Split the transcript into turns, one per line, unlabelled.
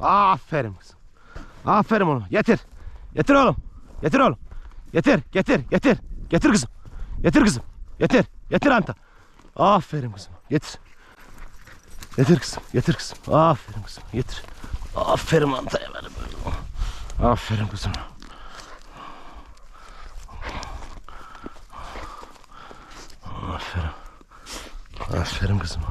Aferin kızım. Aferin oğlum. Getir. Getir oğlum. Getir oğlum. Getir. Getir. Getir. Getir kızım. Getir kızım. Getir. Getir Anta. Aferin kızım. Getir. Getir kızım. Getir kızım. Aferin kızım. Getir. Aferin Anta'ya benim. Aferin kızım. Aferin. Aferin kızım.